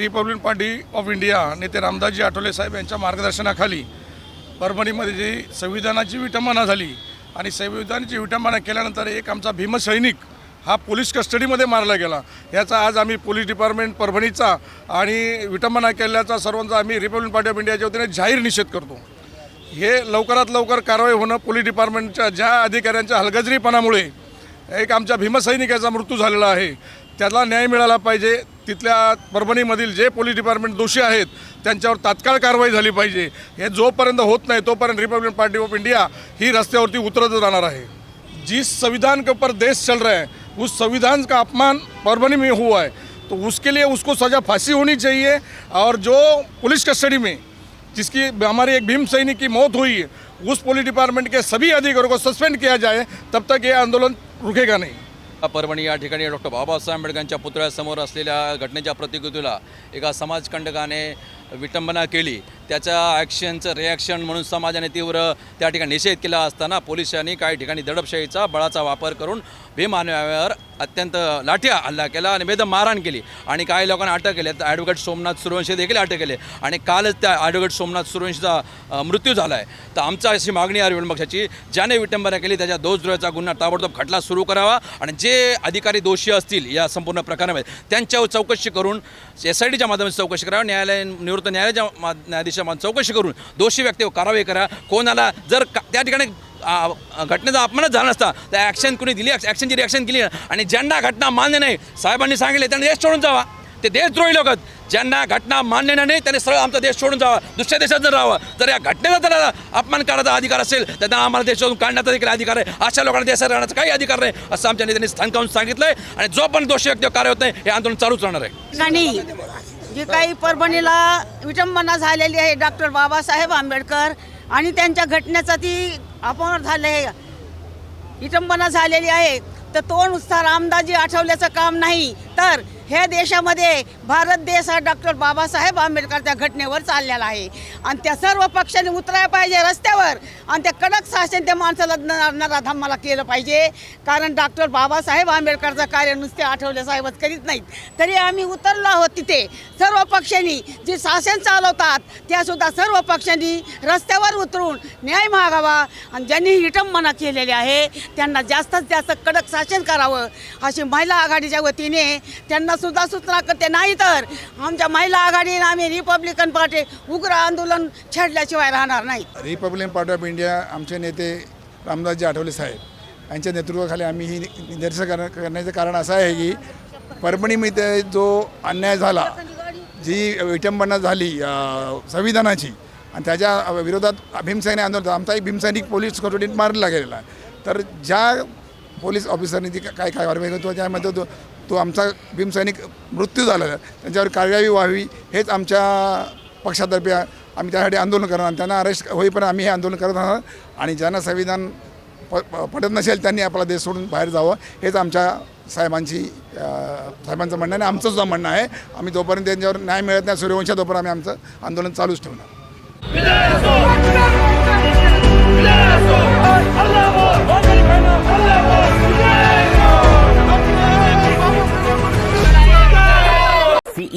Republic party of India नेते रामदासजी आठवले साहेब यांच्या मार्गदर्शनाखाली परभणीमध्ये जी संविधानाची विटंबना झाली आणि संविधानाची विटंबना केल्यानंतर एक आमचा भीमसैनिक हा पोलीस कस्टडीमध्ये मारला गेला. याचा आज आम्ही पोलीस डिपार्टमेंट परभणीचा आणि विटंबना केल्याचा सर्वांचा आम्ही रिपब्लिक पार्टी ऑफ इंडियाच्या वतीने जाहीर निषेध करतो. हे लवकरात लवकर कारवाई होणं पोलीस डिपार्टमेंटच्या ज्या अधिकाऱ्यांच्या हलगजरीपणामुळे एक आमच्या भीमसैनिकाचा मृत्यू झालेला आहे. त्याला न्याय मिळाला पाहिजे तिथल्या परभणीमधील जे पोलीस डिपार्टमेंट दोषी आहेत त्यांच्यावर तात्काळ कारवाई झाली पाहिजे. हे जोपर्यंत होत नाही तोपर्यंत रिपब्लिकन पार्टी ऑफ इंडिया ही रस्त्यावरती उतरत राहणार आहे. जिस संविधान के ऊपर देश चल रहा है उस संविधान का अपमान परभणी में हुआ है तो उसके लिए उसको सज़ा फांसी होनी चाहिए और जो पुलिस कस्टडी में जिसकी हमारी एक भीम सैनिक की मौत हुई है उस पुलिस डिपार्टमेंट के सभी अधिकारियों को सस्पेंड किया जाए तब तक ये आंदोलन रुकेगा नहीं। परभणी या ठिकाणी डॉक्टर बाबासाहेब आंबेडकरांच्या पुतळ्यासमोर असलेल्या घटनेच्या प्रतिकृतीला एका समाजकंटकाने विटंबना केली. त्याच्या ॲक्शनचं रिॲक्शन म्हणून समाजाने तीव्र त्या ठिकाणी निषेध केला असताना पोलिसांनी काही ठिकाणी दडपशाहीचा बळाचा वापर करून भीमानव्यावर अत्यंत लाठ्या हल्ला केला आणि बेदम मारहाण केली. आणि काही लोकांना अटक केली. तर ॲडव्होकेट सोमनाथ सूर्यवंशी देखील अटक केले. आणि कालच त्या ॲडव्होकेट सोमनाथ सूर्यवंशीचा मृत्यू झाला आहे तर आमचा अशी मागणी आहे पक्षाची ज्याने विटंबना केली त्याच्या दोषद्रोहाचा गुन्हा ताबडतोब खटला सुरू करावा आणि जे अधिकारी दोषी असतील या संपूर्ण प्रकरणामध्ये त्यांच्यावर चौकशी करून एस आय डीच्या माध्यमातून चौकशी करा न्यायालय निवृत्त न्यायालयाच्या मा- न्यायाधीशाच्या चौकशी करून दोषी व्यक्तीवर कारवाई करा. कोणाला जर का- त्या ठिकाणी घटनेचा अपमानच झाला नसता. तर ॲक्शन कुणी दिली? ॲक्शनची रिॲक्शन केली. आणि ज्यांना घटना मान्य नाही साहेबांनी सांगितले त्यांना देश सोडून जावा. ते देशद्रोही लोक ज्यांना घटना मान्य नाही त्यांनी सरळ आमचा देश सोडून जावा. दुसऱ्या देशात जर राहावं तर या घटनेचा जर अपमान करायचा अधिकार असेल तर त्यांना आम्हाला देशातून काढण्याचा देखील अधिकार आहे. अशा लोकांना देशात राहण्याचा काही अधिकार नाही असं आमच्या नेत्यांनी स्थानकावून सांगितलं आहे आणि जो पण दोषी व्यक्ती कार्य होत नाही हे आंदोलन चालूच राहणार आहे. जी काही परभणीला विटंबना झालेली आहे डॉक्टर बाबासाहेब आंबेडकर आणि त्यांच्या घटनेचा ती अपमान झाले विटंबना झालेली आहे. तर तो नुसता रामदाजी आठवल्याचं काम नाही. तर ह्या देशामध्ये भारत देश हा डॉक्टर बाबासाहेब आंबेडकर त्या घटनेवर चाललेला आहे. आणि त्या सर्व पक्षांनी उतरायला पाहिजे रस्त्यावर. आणि त्या कडक शासन त्या माणसाला न- नराधमाला केलं पाहिजे. कारण डॉक्टर बाबासाहेब आंबेडकरचं कार्य नुसते आठवले साहेबच करीत नाहीत. तरी आम्ही उतरलो आहोत तिथे. सर्व पक्षांनी जे शासन चालवतात त्यासुद्धा सर्व पक्षांनी रस्त्यावर उतरून न्याय मागावा. आणि ज्यांनी विटंबना केलेली आहे त्यांना जास्तीत जास्त कडक शासन करावं. अशी महिला आघाडीच्या वतीने त्यांना सुद्धा सूचना करते नाही तर आमच्या महिला आघाडीने आम्ही रिपब्लिकन पार्टी उग्र आंदोलन छेडल्याशिवाय राहणार नाही. रिपब्लिकन पार्टी ऑफ इंडिया आमचे नेते रामदासजी आठवले साहेब. यांच्या नेतृत्वाखाली आम्ही ही निदर्शन कर करण्याचं कारण असं आहे की परभणीमध्ये जो अन्याय झाला जी विटंबना झाली संविधानाची आणि त्याच्या विरोधात भीमसैनिक आंदोलन आमचाही भीमसैनिक पोलीस कोठडीत मारला गेलेला तर ज्या पोलीस ऑफिसरनी ती काय काय कारवाई करतो त्यामध्ये तो आमचा भीमसैनिक मृत्यू झालेला त्यांच्यावर कार्यवाही व्हावी हेच आमच्या पक्षातर्फे आम्ही त्यासाठी आंदोलन करणार त्यांना अरेस्ट होईपर्यंत आम्ही हे आंदोलन करत राहणार आणि ज्यांना संविधान प पटत नसेल त्यांनी आपला देश सोडून बाहेर जावं हेच आमच्या साहेबांची साहेबांचं म्हणणं आणि आमचं सुद्धा म्हणणं आहे. आम्ही जोपर्यंत त्यांच्यावर न्याय मिळत नाही सूर्यवंशा तोपर्यंत आम्ही आमचं आंदोलन चालूच ठेवणार.